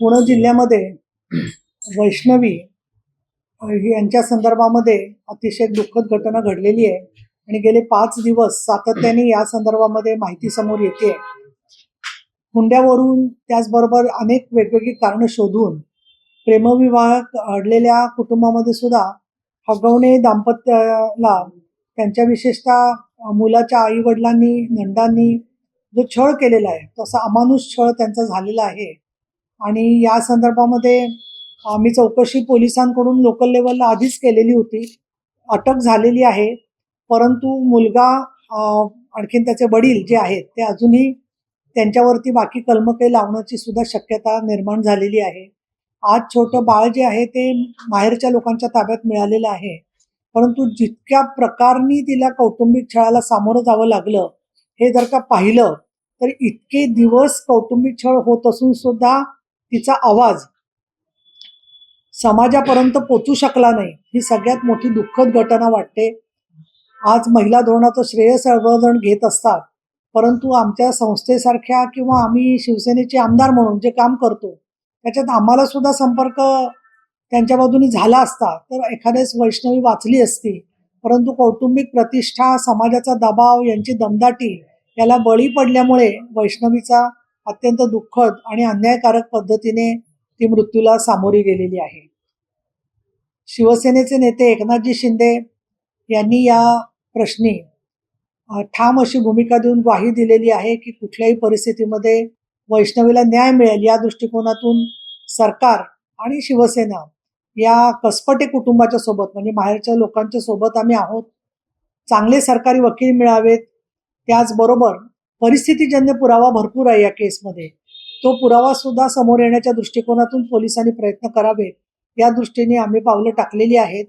पुणे जिल्ह्यामध्ये वैष्णवी यांच्या संदर्भामध्ये अतिशय दुःखद घटना घडलेली आहे. आणि गेले पाच दिवस सातत्याने या संदर्भामध्ये माहिती समोर येते. हुंड्यावरून त्याचबरोबर अनेक वेगवेगळी कारणं शोधून प्रेमविवाह अडलेल्या कुटुंबामध्ये सुद्धा हगवणे दाम्पत्याला त्यांच्या विशेषतः मुलाच्या आई वडिलांनी नंदांनी जो छळ केलेला आहे तसा अमानुष छळ त्यांचा झालेला आहे. आणि या संदर्भामध्ये आम्ही चौकशी पोलिसांकडून लोकल लेवलला आधीच केलेली होती. अटक झालेली आहे. परंतु मुलगा आणखीन त्याचे वडील जे आहेत ते अजूनही त्यांच्यावरती बाकी कलमके लावण्याची सुद्धा शक्यता निर्माण झालेली आहे. आज छोटं बाळ जे आहे ते बाहेरच्या लोकांच्या ताब्यात मिळालेलं आहे. परंतु जितक्या प्रकारनी तिला कौटुंबिक छळाला सामोरं जावं लागलं हे जर का पाहिलं तर इतके दिवस कौटुंबिक छळ होत असून सुद्धा तिचा आवाज समाजापर्यंत पोचू शकला नाही ही सगळ्यात मोठी दुःखद घटना वाटते. आज महिला धोरणाचं श्रेय सर्वजण घेत असतात परंतु आमच्या संस्थेसारख्या किंवा आम्ही शिवसेनेचे आमदार म्हणून जे काम करतो त्याच्यात आम्हाला सुद्धा संपर्क त्यांच्या बाजूनी झाला असता तर एखाद्याच वैष्णवी वाचली असती परंतु कौटुंबिक प्रतिष्ठा समाजाचा दबाव यांची दमदाटी याला बळी पडल्यामुळे वैष्णवीचा अत्यंत दुःखद आणि अन्यायकारक पद्धतीने ती मृत्यूला सामोरी गेलेली आहे. शिवसेनेचे नेते एकनाथजी शिंदे यांनी या प्रश्नी ठाम अशी भूमिका देऊन ग्वाही दिलेली आहे की कुठल्याही परिस्थितीमध्ये वैष्णवीला न्याय मिळेल या दृष्टिकोनातून सरकार आणि शिवसेना या कसपटे कुटुंबाच्या सोबत म्हणजे बाहेरच्या लोकांच्या सोबत आम्ही आहोत. चांगले सरकारी वकील मिळावेत. त्याचबरोबर परिस्थितीजन्य पुरावा भरपूर आहे या केसमध्ये तो पुरावा सुद्धा समोर येण्याच्या दृष्टिकोनातून पोलिसांनी प्रयत्न करावे या दृष्टीने आम्ही पावलं टाकलेली आहेत.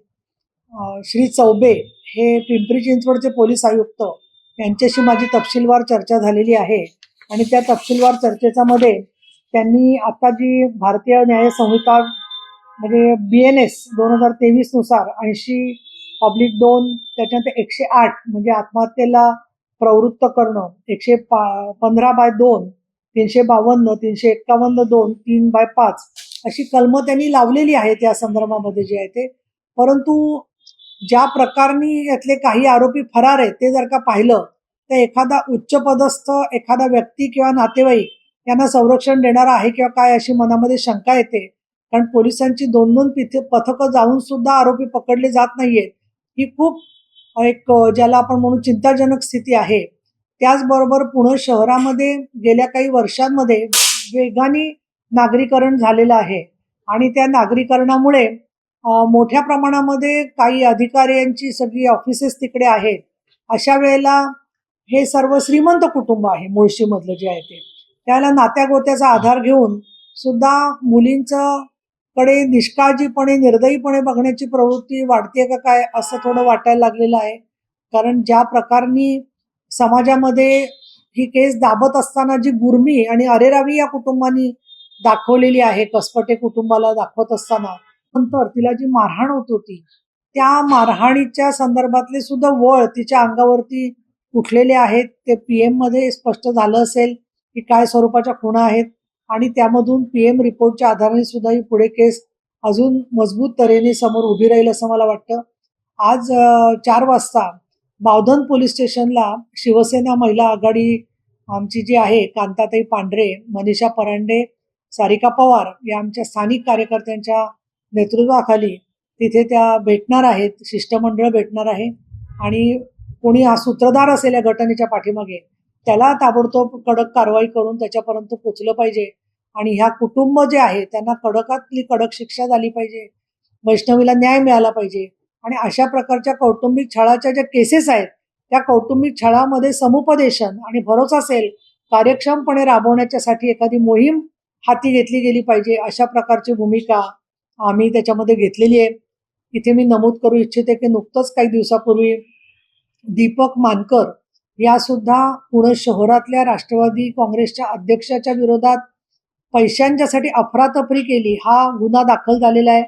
श्री चौबे हे पिंपरी चिंचवडचे पोलीस आयुक्त. यांच्याशी माझी तपशीलवार चर्चा झालेली आहे आणि त्या तपशीलवार चर्चेचा मध्ये त्यांनी आता जी भारतीय न्याय संहिता म्हणजे बी एन एस दोन हजार तेवीसनुसार ऐंशी पब्लिक दोन त्याच्यानंतर एकशे आठ म्हणजे आत्महत्येला प्रवृत्त करणं. एकशे पा पंधरा बाय दोन तीनशे बावन्न तीनशे एक्कावन्न दोन तीन बाय पाच अशी कलमं त्यांनी लावलेली आहेत या संदर्भामध्ये जे आहे ते. परंतु ज्या प्रकारनी यातले काही आरोपी फरार आहेत ते जर का पाहिलं तर एखादा उच्चपदस्थ एखादा व्यक्ती किंवा नातेवाईक यांना संरक्षण देणारा आहे किंवा काय अशी मनामध्ये शंका येते. कारण पोलिसांची दोन दोन पिथे पथकं जाऊन सुद्धा आरोपी पकडले जात नाहीयेत. ही खूप एक ज्याला आपण म्हणू चिंताजनक स्थिती आहे. त्याचबरोबर पुणे शहरामध्ये गेल्या काही वर्षांमध्ये वेगाने नागरीकरण झालेलं आहे. आणि त्या नागरीकरणामुळे मोठ्या प्रमाणामध्ये काही अधिकाऱ्यांची सगळी ऑफिसेस तिकडे आहेत. अशा वेळेला हे सर्व श्रीमंत कुटुंब आहे मुळशीमधलं जे आहे ते. त्याला नात्या गोत्याचा आधार घेऊन सुद्धा मुलींचं कडे निष्काळजीपणे निर्दयीपणे बघण्याची प्रवृत्ती वाढते का काय असं थोडं वाटायला लागलेलं आहे. कारण ज्या प्रकारनी समाजामध्ये ही केस दाबत असताना जी गुरमी आणि अरेरावी या कुटुंबानी दाखवलेली आहे कसपटे कुटुंबाला दाखवत असताना नंतर तिला जी मारहाण होत होती त्या मारहाणीच्या संदर्भातले सुद्धा वळ तिच्या अंगावरती उठलेले आहेत. ते पी एममध्ये स्पष्ट झालं असेल की काय स्वरूपाच्या खुणा आहेत. आणि त्यामधून पी एम रिपोर्टच्या आधाराने सुद्धा ही पुढे केस अजून मजबूत तऱ्हेने समोर उभी राहील असं मला वाटतं. आज चार वाजता बावधन पोलीस स्टेशनला शिवसेना महिला आघाडी आमची जी आहे कांताताई पांढरे मनीषा परांडे सारिका पवार या आमच्या स्थानिक कार्यकर्त्यांच्या नेतृत्वाखाली तिथे त्या भेटणार आहेत शिष्टमंडळ भेटणार आहे. आणि कोणी हा सूत्रधार असेल या घटनेच्या पाठीमागे त्याला ताबडतोब कडक कारवाई करून त्याच्यापर्यंत पोचलं पाहिजे. आणि ह्या कुटुंब जे आहे त्यांना कडकातली कडक शिक्षा झाली पाहिजे. वैष्णवीला न्याय मिळाला पाहिजे. आणि अशा प्रकारच्या कौटुंबिक छळाच्या ज्या केसेस आहेत त्या कौटुंबिक छळामध्ये समुपदेशन आणि भरोसा सेल कार्यक्षमपणे राबवण्याच्यासाठी एखादी मोहीम हाती घेतली गेली पाहिजे अशा प्रकारची भूमिका आम्ही त्याच्यामध्ये घेतलेली आहे. इथे मी नमूद करू इच्छिते की नुकतंच काही दिवसापूर्वी दीपक मानकर या सुद्धा पुणे शहरातल्या राष्ट्रवादी काँग्रेसच्या अध्यक्षाच्या विरोधात पैशांच्यासाठी अफरातफरी केली. हा गुन्हा दाखल झालेला आहे.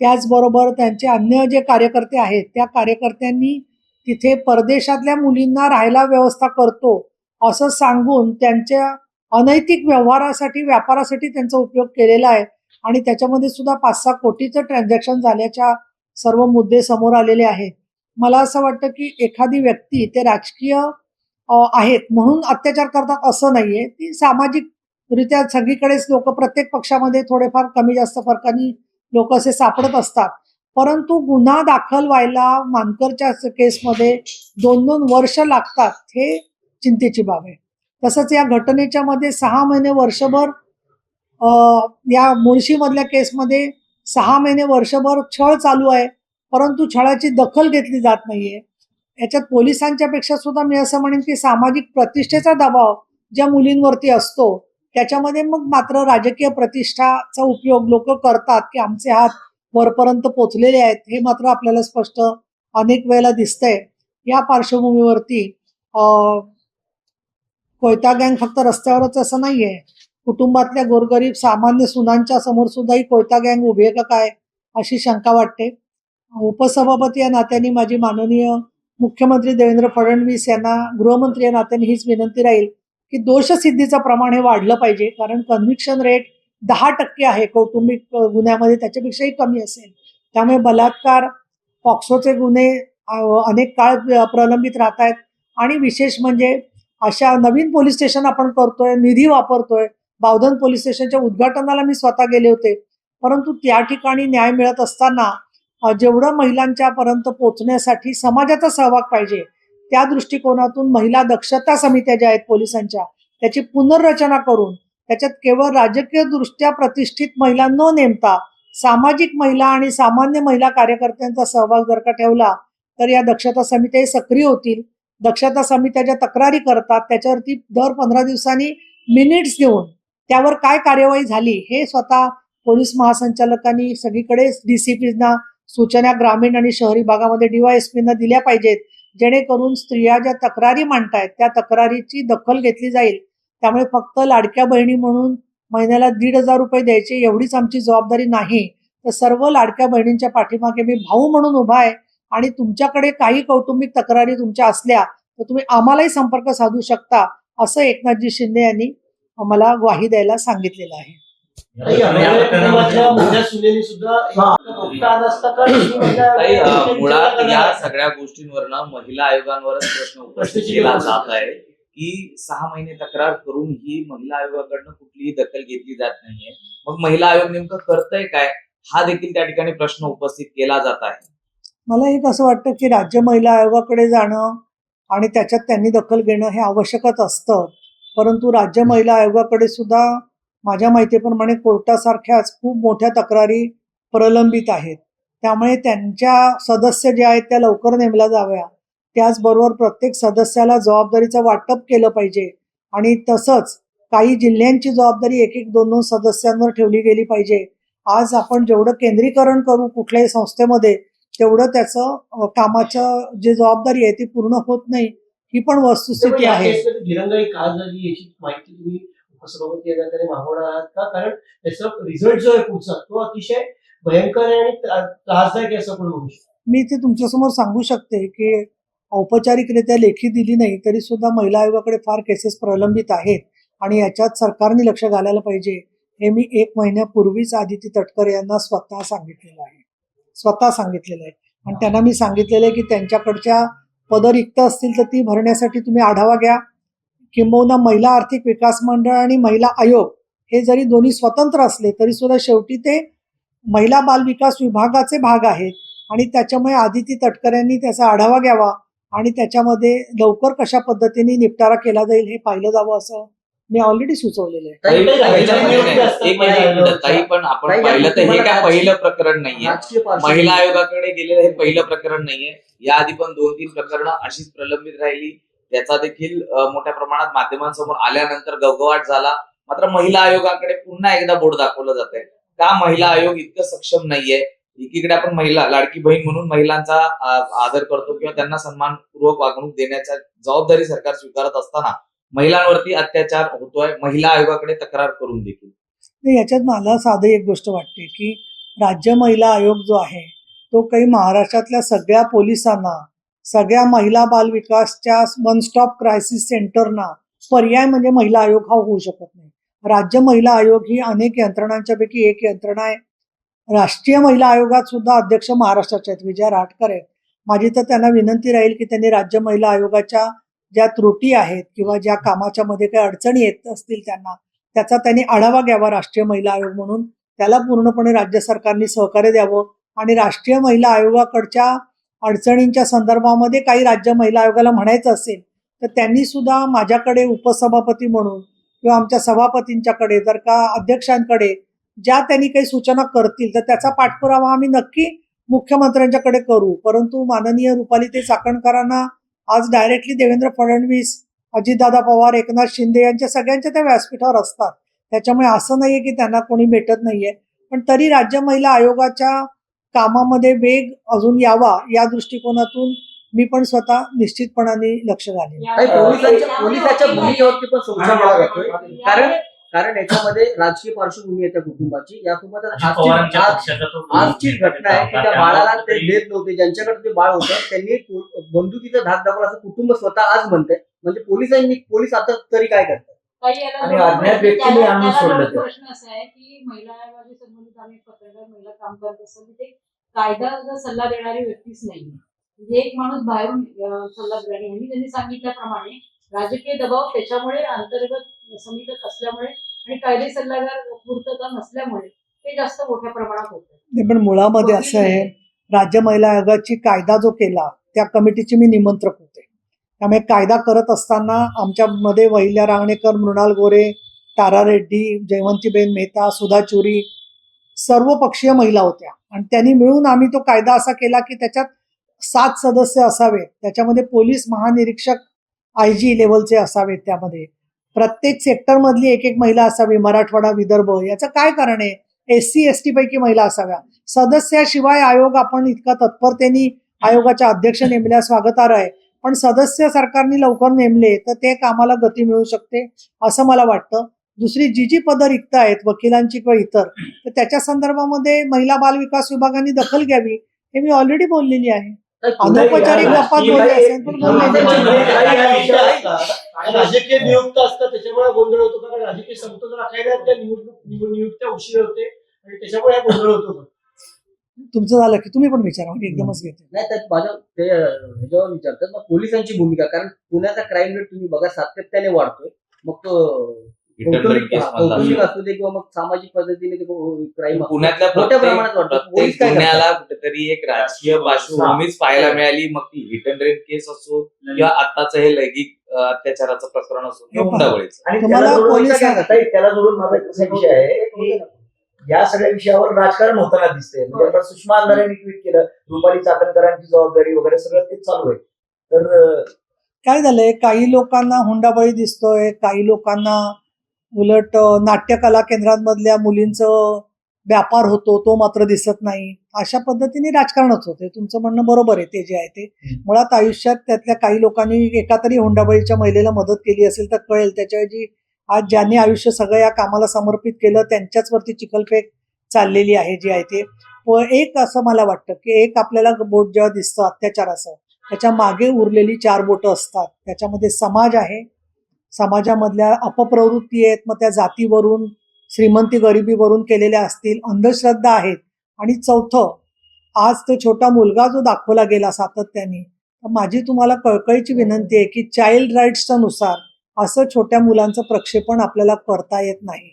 त्याचबरोबर त्यांचे अन्य जे कार्यकर्ते आहेत त्या कार्यकर्त्यांनी तिथे परदेशातल्या मुलींना राहायला व्यवस्था करतो असं सांगून त्यांच्या अनैतिक व्यवहारासाठी व्यापारासाठी त्यांचा उपयोग केलेला आहे. आणि त्याच्यामध्ये सुद्धा पाच सहा कोटीचं ट्रान्झॅक्शन झाल्याच्या सर्व मुद्दे समोर आलेले आहेत. मला असं वाटतं की एखादी व्यक्ती ते राजकीय आहेत. म्हणून अत्याचार करतात असं नाहीये. ती सामाजिकरित्या सगळीकडेच लोक प्रत्येक पक्षामध्ये थोडेफार कमी जास्त फरकाने लोक असे सापडत असतात. परंतु गुन्हा दाखल व्हायला मानकरच्या केसमध्ये दोन दोन वर्ष लागतात हे चिंतेची बाब आहे. तसंच या घटनेच्या मध्ये सहा महिने वर्षभर अ, या मुळशीमधल्या केसमध्ये सहा महिने वर्षभर छळ चालू आहे. परंतु छळाची दखल घेतली जात नाहीये. याच्यात पोलिसांच्या पेक्षा सुद्धा मी असं म्हणेन की सामाजिक प्रतिष्ठेचा दबाव ज्या मुलींवरती असतो त्याच्यामध्ये मग मात्र राजकीय प्रतिष्ठाचा उपयोग लोक करतात की आमचे हात वरपर्यंत पोचलेले आहेत हे मात्र आपल्याला स्पष्ट अनेक वेळेला दिसतंय. या पार्श्वभूमीवरती कोयता गँग फक्त रस्त्यावरच असं नाहीये. कुटुंबातल्या गोरगरीब सामान्य सुनांच्या समोर सुद्धा ही कोयता गँग उभी आहे का काय अशी शंका वाटते. उपसभापती या नात्याने माझी माननीय मुख्यमंत्री देवेंद्र फडणवीस यांना गृहमंत्री या नात्याने हीच विनंती राहील की दोषसिद्धीचं प्रमाण हे वाढलं पाहिजे. कारण कन्व्हिक्शन रेट दहा टक्के आहे. कौटुंबिक गुन्ह्यामध्ये त्याच्यापेक्षाही कमी असेल. त्यामुळे बलात्कार पॉक्सोचे गुन्हे अनेक काळ प्रलंबित राहत आहेत आणि विशेष म्हणजे अशा नवीन पोलीस स्टेशन आपण करतोय निधी वापरतोय. बावधन पोलीस स्टेशनच्या उद्घाटनाला मी स्वतः गेले होते. परंतु त्या ठिकाणी न्याय मिळत असताना जेवढं महिलांच्या पर्यंत पोहोचण्यासाठी समाजाचा सहभाग पाहिजे त्या दृष्टिकोनातून महिला दक्षता समित्या ज्या आहेत पोलिसांच्या त्याची पुनर्रचना करून त्याच्यात केवळ राजकीय दृष्ट्या प्रतिष्ठित महिला न नेमता सामाजिक महिला आणि सामान्य महिला कार्यकर्त्यांचा सहभाग जर का ठेवला तर या दक्षता समित्याही सक्रिय होतील. दक्षता समित्या ज्या तक्रारी करतात त्याच्यावरती दर पंधरा दिवसांनी मिनिट्स घेऊन त्यावर काय कार्यवाही झाली हे स्वतः पोलीस महासंचालकांनी सगळीकडे डीसीपीना सूचना ग्रामीण आणि शहरी भागामध्ये डीवायएसपीनं दिल्या पाहिजेत. जेणेकरून स्त्रिया ज्या तक्रारी मांडतायत त्या तक्रारीची दखल घेतली जाईल. त्यामुळे फक्त लाडक्या बहिणी म्हणून महिन्याला दीड हजार रुपये द्यायचे एवढीच आमची जबाबदारी नाही. तर सर्व लाडक्या बहिणींच्या पाठीमागे मी भाऊ म्हणून उभा आहे आणि तुमच्याकडे काही कौटुंबिक तक्रारी तुमच्या असल्या तर तुम्ही आम्हालाही संपर्क साधू शकता असं एकनाथजी शिंदे यांनी मला ग्वाही द्यायला सांगितलेलं आहे. ताई, अभय कुटुंबातल्या मोठ्या सुनेनी सुद्धा एक कान असता का? ही महिला ताई, अ, त्यांच्या मुळात या? सगळ्या गोष्टींवरनं महिला आयोगांवरच प्रश्न उपस्थित केला जात आहे की सहा महिने तक्रार करून ही महिला आयोगाकडनं कुठलीही दखल घेतली जात नाहीये. मग महिला आयोग नेमकं करतंय काय? हा देखील त्या ठिकाणी प्रश्न उपस्थित केला जात आहे. मला एक असं वाटतं की राज्य महिला आयोगाकडे जाणं आणि त्याच्यात त्यांनी दखल घेणं हे आवश्यकच असतं. परंतु राज्य महिला आयोगाकडे सुद्धा माझ्या माहितीप्रमाणे कोर्टासारख्याच खूप मोठ्या तक्रारी प्रलंबित आहेत. त्यामुळे त्यांच्या सदस्य जे आहेत त्या लवकर नेमल्या जाव्या. त्याचबरोबर प्रत्येक सदस्याला जबाबदारीचं वाटप केलं पाहिजे. आणि तसंच काही जिल्ह्यांची जबाबदारी एक एक दोन दोन सदस्यांवर ठेवली गेली पाहिजे. आज आपण जेवढं केंद्रीकरण करू कुठल्याही संस्थेमध्ये तेवढं त्याचं कामाच्या कामाचं जे जबाबदारी आहे ती पूर्ण होत नाही. ही पण वस्तुस्थिती आहे. असं बघून का त्याने मागवणार आहात का? कारण त्याचा रिझल्ट जो आहे पुढचा तो अतिशय भयंकर आहे आणि त्रासदायक आहे असं आपण म्हणू शकतो. मी ते तुमच्यासमोर सांगू शकते की औपचारिकरित्या लेखी दिली नाही तरी सुद्धा महिला आयोगाकडे फार केसेस प्रलंबित आहेत आणि याच्यात सरकारने लक्ष घालायला पाहिजे. हे मी एक महिन्यापूर्वीच आदिती तटकर यांना स्वतः सांगितलेलं आहे. स्वतः सांगितलेलं आहे. आणि त्यांना मी सांगितलेलं आहे की त्यांच्याकडच्या पदं रिक्त असतील तर ती भरण्यासाठी तुम्ही आढावा घ्या. किंबहुना महिला आर्थिक विकास मंडळ आणि महिला आयोग हे जरी दोन्ही स्वतंत्र असले तरी सुद्धा शेवटी ते महिला बाल विकास विभागाचे भाग आहेत. आणि त्याच्यामुळे आदिती तटकर यांनी त्याचा आढावा घ्यावा आणि त्याच्यामध्ये लवकर कशा पद्धतीने निपटारा केला जाईल हे पाहिलं जावं असं मी ऑलरेडी सुचवलेलं आहे. पण आपण पाहिलं तर हे काय पहिलं प्रकरण नाहीये. महिला आयोगाकडे गेलेलं हे पहिलं प्रकरण नाहीये. याआधी पण दोन तीन प्रकरणं अशीच प्रलंबित राहिली. त्याचा देखील मोठ्या प्रमाणात माध्यमांसमोर आल्यानंतर गवगवाट झाला. मात्र महिला आयोगाकडे पुन्हा एकदा बोर्ड दाखवलं जात आहे का महिला आयोग इतकं सक्षम नाहीये? एकीकडे आपण महिला लाडकी बहीण म्हणून महिलांचा आदर करतो किंवा त्यांना सन्मानपूर्वक वागणूक देण्याच्या जबाबदारी सरकार स्वीकारत असताना महिलांवरती अत्याचार होतोय. महिला आयोगाकडे तक्रार करून देखील. याच्यात मला साधं एक गोष्ट वाटते की राज्य महिला आयोग जो आहे तो काही महाराष्ट्रातल्या सगळ्या पोलिसांना सगळ्या महिला बाल विकासच्या वन स्टॉप क्रायसिस सेंटरना पर्याय म्हणजे महिला आयोग हा होऊ शकत नाही. राज्य महिला आयोग ही अनेक यंत्रणांच्या पैकी एक यंत्रणा आहे. राष्ट्रीय महिला आयोगात सुद्धा अध्यक्ष महाराष्ट्राचे आहेत. विजया राटकर आहेत. माझी तर त्यांना विनंती राहील की त्यांनी राज्य महिला आयोगाच्या ज्या त्रुटी आहेत किंवा ज्या कामाच्या मध्ये काही अडचणी येत असतील त्यांना त्याचा त्यांनी आढावा घ्यावा राष्ट्रीय महिला आयोग म्हणून. त्याला पूर्णपणे राज्य सरकारने सहकार्य द्यावं आणि राष्ट्रीय महिला आयोगाकडच्या अडचणींच्या संदर्भामध्ये काही राज्य महिला आयोगाला म्हणायचं असेल तर त्यांनी सुद्धा माझ्याकडे उपसभापती म्हणून किंवा आमच्या सभापतींच्याकडे जर का अध्यक्षांकडे ज्या त्यांनी काही सूचना करतील तर त्याचा पाठपुरावा आम्ही नक्की मुख्यमंत्र्यांच्याकडे करू. परंतु माननीय रुपाली ते चाकणकरांना आज डायरेक्टली देवेंद्र फडणवीस अजितदादा पवार एकनाथ शिंदे यांच्या सगळ्यांच्या त्या व्यासपीठावर असतात. त्याच्यामुळे असं नाहीये की त्यांना कोणी भेटत नाहीये. पण तरी राज्य महिला आयोगाच्या कामामध्ये वेग अजून यावा या दृष्टिकोनातून मी पण स्वतः निश्चितपणाने लक्ष घालेन. काही पोलिसांच्या पोलिसाच्या भूमिकेवरती पण संशय केला जातोय कारण कारण याच्यामध्ये राजकीय पार्श्वभूमी आहे त्या कुटुंबाची. यासोबतच अजित आजची आजची घटना आहे की त्या बाळाला ते देत नव्हते. ज्यांच्याकडे ते बाळ होतं त्यांनी बंदुकीचा धाक दाखवला असं कुटुंब स्वतः आज म्हणतंय. म्हणजे पोलिसांनी पोलीस आता तरी काय करतात? आणि अज्ञात व्यक्तीने आणून सोडलं. प्रश्न असा आहे की महिला आयोगाशी संबंधित आम्ही पत्रकार महिला काम करत असतो की ते कायदा सल्ला देणारी व्यक्तीच नाही म्हणजे एक माणूस बाहेरून सल्ला देणार यांनी त्यांनी सांगितल्याप्रमाणे राजकीय दबाव त्याच्यामुळे अंतर्गत समितीत असल्यामुळे आणि कायदे सल्लागार पूर्तता नसल्यामुळे ते जास्त मोठ्या प्रमाणात होतं नाही, पण मुळामध्ये असं आहे राज्य महिला आयोगाची कायदा जो केला त्या कमिटीची मी निमंत्रक त्यामुळे कायदा करत असताना आमच्यामध्ये वहिल्या रांगणेकर मृणाल गोरे तारा रेड्डी जयवंतीबेन मेहता सुधा चुरी सर्व पक्षीय महिला होत्या. आणि त्यांनी मिळून आम्ही तो कायदा असा केला की त्याच्यात सात सदस्य असावेत. त्याच्यामध्ये पोलीस महानिरीक्षक आय जी लेवलचे असावेत त्यामध्ये. प्रत्येक सेक्टरमधली एक एक महिला असावी मराठवाडा विदर्भ याचं काय कारण आहे? एस सी एस टी पैकी महिला असाव्या. सदस्याशिवाय आयोग आपण इतका तत्परतेने आयोगाच्या अध्यक्ष नेमल्या स्वागतार्ह आहे. पण सदस्य सरकारने लवकर नेमले तर ते कामाला गती मिळू शकते असं मला वाटतं. दुसरी जी जी पदं रिक्त आहेत वकिलांची किंवा इतर तर त्याच्या संदर्भामध्ये महिला बाल विकास विभागाने दखल घ्यावी हे मी ऑलरेडी बोललेली आहे. अनौपचारिक आहे. राजकीय नियुक्त असतात त्याच्यामुळे गोंधळ होतो. कारण राजकीय समतोल राखायला त्या निवडणूक निवड- नियुक्त्या उशीर होते आणि त्याच्यामुळे गोंधळ होतो. तुमचं झालं की तुम्ही पण विचारा म्हणजे एकदमच घेते. नाही त्यात माझं ते ह्याच्यावर विचारतात मग पोलिसांची भूमिका कारण पुण्याचा क्राईम रेट तुम्ही बघा सातत्याने वाढतोय. मग तो कौटुंबिक केस हा, मधला. कौटुंबिक असू दे किंवा मग सामाजिक पद्धतीने क्राईम पुण्यातल्या मोठ्या प्रमाणात वाढतो पोलीस प्रत्येक काय करतात? गुन्ह्याला कुठेतरी एक राजकीय पार्श्वभूमीच पाहायला मिळाली. मग ती हिट अँड रेट केस असो किंवा आताच हे लैंगिक अत्याचाराचं प्रकरण असो किंवा हुंडाबळीचं आणि त्याला जोडून माझा एक असा विषय आहे. की या सगळ्या विषयावर राजकारण होताना दिसतंय. म्हणजे आता सुषमा अंधारेंनी ट्विट केलं रुपाली चाकणकरांची जबाबदारी वगैरे सगळं तेच चालू आहे. तर काय झालंय? काही लोकांना हुंडाबळी दिसतोय काही लोकांना उलट अं, नाट्य कला केंद्रांमधल्या मुलींचं व्यापार होतो तो मात्र दिसत नाही. अशा पद्धतीने राजकारणच होते तुमचं म्हणणं बरोबर आहे ते जे आहे ते. मुळात आयुष्यात त्यातल्या काही लोकांनी एका तरी हुंडाबळीच्या महिलेला मदत केली असेल तर कळेल. त्याच्याऐवजी आज ज्यांनी आयुष्य सगळं या कामाला समर्पित केलं त्यांच्याच वरती चिखलफेक चाललेली आहे जी आहे ते. व एक असं मला वाटतं की एक आपल्याला बोट जेव्हा दिसतं अत्याचाराचं त्याच्यामागे उरलेली चार बोटं असतात. त्याच्यामध्ये समाज आहे. समाजामधल्या अपप्रवृत्ती आहेत. मग त्या जातीवरून श्रीमंती गरिबीवरून केलेल्या असतील अंधश्रद्धा आहेत. आणि चौथं आज तो छोटा मुलगा जो दाखवला गेला सातत्याने माझी तुम्हाला कळकळीची विनंती आहे की चाइल्ड राईट्सच्या नुसार असं छोट्या मुलांचं प्रक्षेपण आपल्याला करता येत नाही.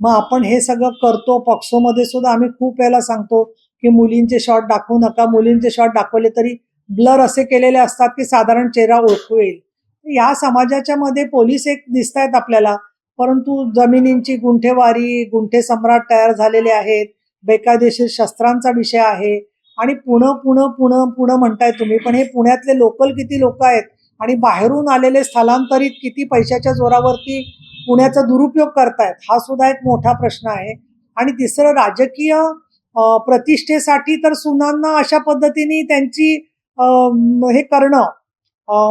मग आपण हे सगळं करतो पॉक्सोमध्ये सुद्धा आम्ही खूप वेळेला सांगतो की मुलींचे शॉट दाखवू नका मुलींचे शॉट दाखवले तरी ब्लर असे केलेले असतात की साधारण चेहरा ओळखू येईल. या समाजाच्या मध्ये पोलीस एक दिसतायत आपल्याला परंतु जमिनींची गुंठेवारी गुंठे सम्राट तयार झालेले आहेत बेकायदेशीर शस्त्रांचा विषय आहे आणि पुणं पुणं पुणं पुणं म्हणताय तुम्ही पण हे पुण्यातले लोकल किती लोक आहेत? आणि बाहेरून आलेले स्थलांतरित किती पैशाच्या जोरावरती पुण्याचा दुरुपयोग करतायत हा सुद्धा एक मोठा प्रश्न आहे. आणि तिसरं राजकीय प्रतिष्ठेसाठी तर सुनांना अशा पद्धतीने त्यांची हे करणं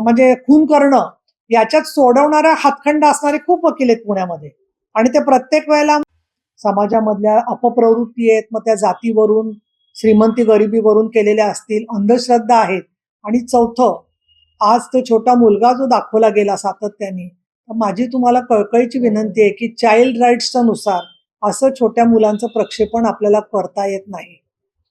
म्हणजे खून करणं याच्यात सोडवणारा हातखंड असणारे खूप वकील आहेत पुण्यामध्ये. आणि ते प्रत्येक वेळेला समाजामधल्या अपप्रवृत्ती आहेत मग त्या जातीवरून श्रीमंती गरिबीवरून केलेल्या असतील अंधश्रद्धा आहेत. आणि चौथं आज तो छोटा मुलगा जो दाखवला गेला सातत्याने माझी तुम्हाला कळकळीची विनंती आहे की चाइल्ड राईट्सच्या नुसार असं छोट्या मुलांचं प्रक्षेपण आपल्याला करता येत नाही.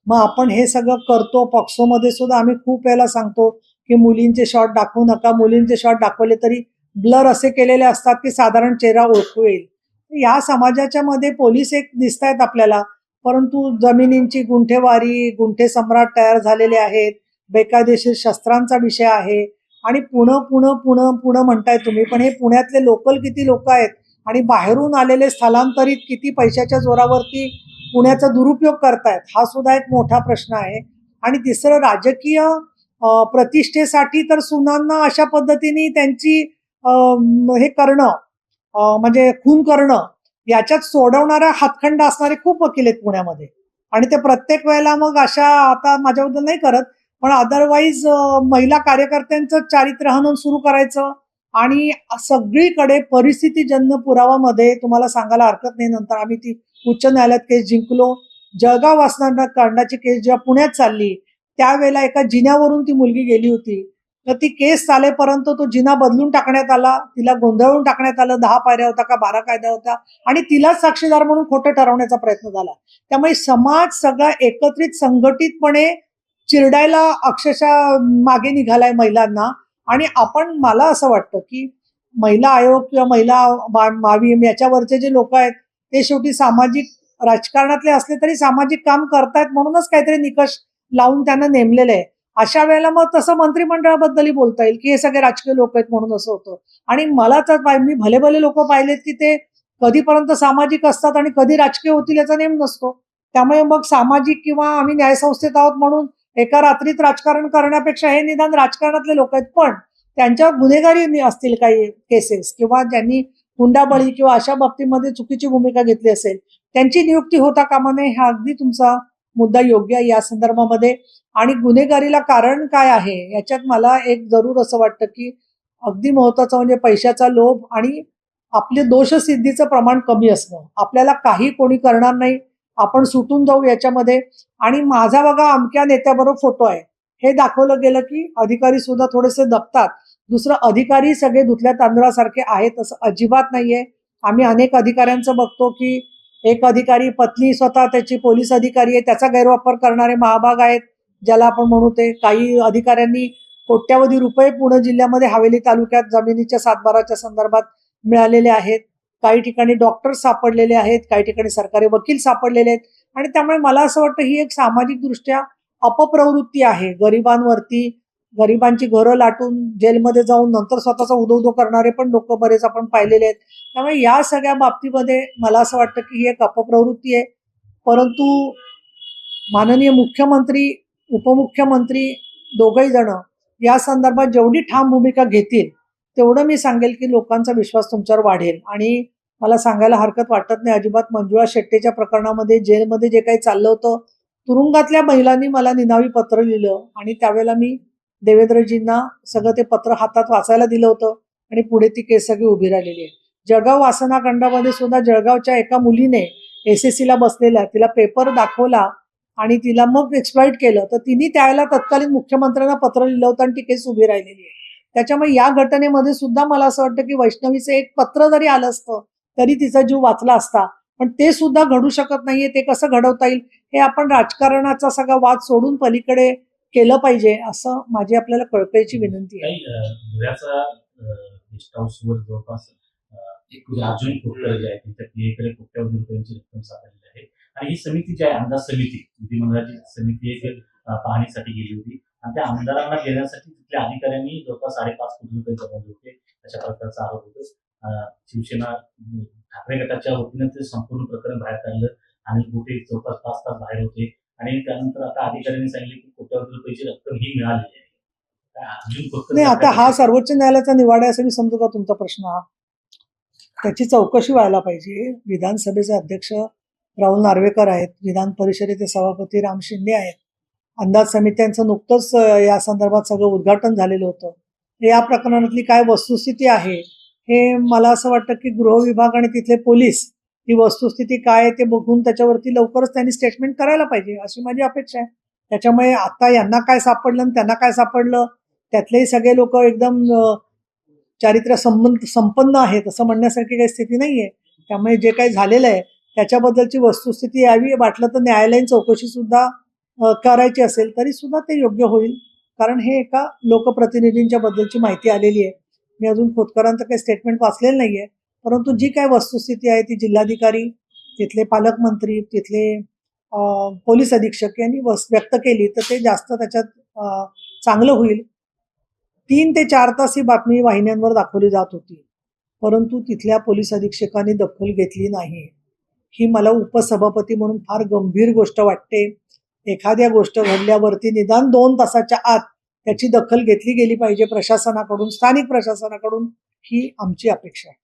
मग आपण हे सगळं करतो पॉक्सोमध्ये सुद्धा आम्ही खूप वेळेला सांगतो की मुलींचे शॉट दाखवू नका मुलींचे शॉट दाखवले तरी ब्लर असे केलेले असतात की साधारण चेहरा ओळखू येईल या समाजाच्या मध्ये पोलीस एक दिसत आहेत आपल्याला परंतु जमिनींची गुंठेवारी गुंठे सम्राट तयार झालेले आहेत बेकायदेशीर शस्त्रांचा विषय आहे आणि पुणं पुणं पुणं पुणं म्हणताय तुम्ही पण हे पुण्यातले लोकल किती लोक आहेत? आणि बाहेरून आलेले स्थलांतरित किती पैशाच्या जोरावरती पुण्याचा दुरुपयोग करतायत? हा सुद्धा एक मोठा प्रश्न आहे. आणि तिसरं राजकीय प्रतिष्ठेसाठी तर सुनांना अशा पद्धतीने त्यांची हे करणं म्हणजे खून करणं याच्यात सोडवणारा हातखंड असणारे खूप वकील आहेत पुण्यामध्ये. आणि ते प्रत्येक वेळेला मग अशा आता माझ्याबद्दल नाही करत पण अदरवाईज महिला कार्यकर्त्यांचं चारित्र्य हनन सुरू करायचं. आणि सगळीकडे परिस्थितीजन्य पुरावामध्ये तुम्हाला सांगायला हरकत नाही. नंतर आम्ही ती उच्च न्यायालयात केस जिंकलो. जळगाव वासना कांडाची केस जेव्हा पुण्यात चालली त्यावेळेला एका जिन्यावरून ती मुलगी गेली होती. तर ती केस चालेपर्यंत तो जिना बदलून टाकण्यात आला. तिला गोंधळून टाकण्यात आलं. दहा पायऱ्या होता का बारा कायदा होत्या. आणि तिलाच साक्षीदार म्हणून खोटं ठरवण्याचा प्रयत्न झाला. त्यामुळे समाज सगळा एकत्रित संघटितपणे चिरडायला अक्षरशः मागे निघालाय महिलांना. आणि आपण मला असं वाटतं की महिला आयोग किंवा महिला मा- याच्यावरचे जे लोक आहेत ते शेवटी सामाजिक राजकारणातले असले तरी सामाजिक काम करतायत म्हणूनच काहीतरी निकष लावून त्यांना नेमलेले आहे. अशा वेळेला मग तसं मंत्रिमंडळाबद्दलही बोलता येईल की हे सगळे राजकीय लोक आहेत म्हणून असं होतं. आणि मला तर मी भले भले लोक पाहिलेत की ते कधीपर्यंत सामाजिक असतात आणि कधी राजकीय होतील याचा नेम नसतो. त्यामुळे मग सामाजिक किंवा आम्ही न्यायसंस्थेत आहोत म्हणून एका रात्रीत राजकारण करण्यापेक्षा हे निदान राजकारणातले लोक आहेत. पण त्यांच्यावर गुन्हेगारी असतील काही केसेस किंवा ज्यांनी हुंडाबळी किंवा अशा बाबतीमध्ये चुकीची भूमिका घेतली असेल त्यांची नियुक्ती होता कामा नये हा अगदी तुमचा मुद्दा योग्य आहे या संदर्भामध्ये. आणि गुन्हेगारीला कारण काय आहे याच्यात मला एक जरूर असं वाटतं की अगदी महत्वाचं म्हणजे पैशाचा लोभ आणि आपले दोषसिद्धीचं प्रमाण कमी असणं. आपल्याला काही कोणी करणार नाही. आपण सुटून जाऊ याच्यामध्ये. आणि माझा बघा अमक्या नेत्याबरोबर फोटो आहे. हे दाखवलं गेलं की अधिकारी सुद्धा थोडेसे दबतात. दुसरं अधिकारी सगळे धुतल्या तांदळासारखे आहेत असं अजिबात नाहीये. आम्ही अनेक अधिकाऱ्यांचं बघतो की एक अधिकारी पत्नी स्वतः त्याची पोलीस अधिकारी आहे त्याचा गैरवापर करणारे महाभाग आहेत ज्याला आपण म्हणू ते. काही अधिकाऱ्यांनी कोट्यावधी रुपये पुणे जिल्ह्यामध्ये हवेली तालुक्यात जमिनीच्या सातबाराच्या संदर्भात मिळालेले आहेत. काही ठिकाणी डॉक्टर सापडलेले आहेत काही ठिकाणी सरकारी वकील सापडलेले आहेत. आणि त्यामुळे मला असं वाटतं ही एक सामाजिकदृष्ट्या अपप्रवृत्ती आहे. गरिबांवरती गरिबांची घरं लाटून जेलमध्ये जाऊन नंतर स्वतःचा उदो उदो करणारे पण लोक बरेच आपण पाहिलेले आहेत. त्यामुळे या सगळ्या बाबतीमध्ये मला असं वाटतं की ही एक अपप्रवृत्ती आहे. परंतु माननीय मुख्यमंत्री उपमुख्यमंत्री दोघही जण या संदर्भात जेवढी ठाम भूमिका घेतील तेवढं मी सांगेल की लोकांचा विश्वास तुमच्यावर वाढेल. आणि मला सांगायला हरकत वाटत नाही. अजिबात मंजुळा शेट्टीच्या प्रकरणामध्ये जेलमध्ये जे काही चाललं होतं तुरुंगातल्या महिलांनी मला निनावी पत्र लिहिलं आणि त्यावेळेला मी देवेंद्रजींना सगळं ते पत्र हातात वाचायला दिलं होतं आणि पुढे ती केस सगळी उभी राहिलेली आहे. जळगाव वासनाखंडामध्ये सुद्धा जळगावच्या एका मुलीने एस एस ला बसलेल्या तिला पेपर दाखवला आणि तिला मग एक्सप्लॉइट केलं. तर तिने त्यावेळेला तत्कालीन मुख्यमंत्र्यांना पत्र लिहिलं होतं आणि ती केस उभी राहिलेली आहे. त्याच्यामुळे या घटनेमध्ये सुद्धा मला असं वाटतं की वैष्णवीचं एक पत्र जरी आलं असतं तरी तिचा जीव वाचला असता. पण ते सुद्धा घडू शकत नाहीये ते कसं घडवता येईल हे आपण राजकारणाचा सगळा वाद सोडून पलीकडे केलं पाहिजे असं माझी आपल्याला कळकळीची विनंती आहे. जवळपास एक अर्जुन कुठलं जे आहे त्यांच्या पीएकडे कोट्यावधी रुपयांची रक्कम सापडली आहे. आणि ही समिती जी आहे अंदाज समिती विधिमंडळाची समिती पाहणीसाठी गेली होती. आणि त्या आमदारांना देण्यासाठी तिथल्या अधिकाऱ्यांनी जवळपास साडेपाच कोटी रुपये जमवले होते. अशा प्रकारचा आरोप होतो शिवसेना ठाकरे गटाच्या वतीनं ते संपूर्ण प्रकरण बाहेर काढलं आणि कुठे जवळपास पाच तास बाहेर होते. आणि त्यानंतर आता अधिकाऱ्यांनी सांगितले की कोट्यावधी रुपयाची रक्कम ही मिळालेली आहे. नाही आता हा सर्वोच्च न्यायालयाचा निवाडा आहे असं मी समजू का तुमचा प्रश्न? हा त्याची चौकशी व्हायला पाहिजे. विधानसभेचे अध्यक्ष राहुल नार्वेकर आहेत. विधान परिषदेचे सभापती राम शिंदे आहेत. अंदाज समित्यांचं नुकतंच या संदर्भात सगळं उद्घाटन झालेलं होतं. या प्रकरणातली काय वस्तुस्थिती आहे हे मला असं वाटतं की गृह विभाग आणि तिथले पोलीस ही वस्तुस्थिती काय आहे ते बघून त्याच्यावरती लवकरच त्यांनी स्टेटमेंट करायला पाहिजे अशी माझी अपेक्षा आहे. त्याच्यामुळे आता यांना काय सापडलं आणि त्यांना काय सापडलं त्यातलेही सगळे लोक एकदम चारित्र्य संबंध संपन्न आहेत असं म्हणण्यासारखी काही स्थिती नाही आहे त्यामुळे जे काही झालेलं आहे त्याच्याबद्दलची वस्तुस्थिती यावी वाटलं तर न्यायालयीन चौकशी सुद्धा करायची असेल तरी सुद्धा ते योग्य होईल. कारण हे एका लोकप्रतिनिधींच्या बद्दलची माहिती आलेली आहे. मी अजून खोतकरांचं काही स्टेटमेंट वाचलेलं नाही आहे परंतु जी काय वस्तुस्थिती आहे ती जिल्हाधिकारी तिथले पालकमंत्री तिथले पोलीस अधीक्षक यांनी वस व्यक्त केली तर ते जास्त त्याच्यात चांगलं होईल. तीन ते चार तास ही बातमी वाहिन्यांवर दाखवली जात होती. परंतु तिथल्या पोलीस अधीक्षकांनी दखल घेतली नाही. ही मला उपसभापती म्हणून फार गंभीर गोष्ट वाटते. एखाद्या गोष्ट घडल्यावरती निदान दोन तासाच्या आत त्याची दखल घेतली गेली पाहिजे प्रशासनाकडून स्थानिक प्रशासनाकडून ही आमची अपेक्षा आहे.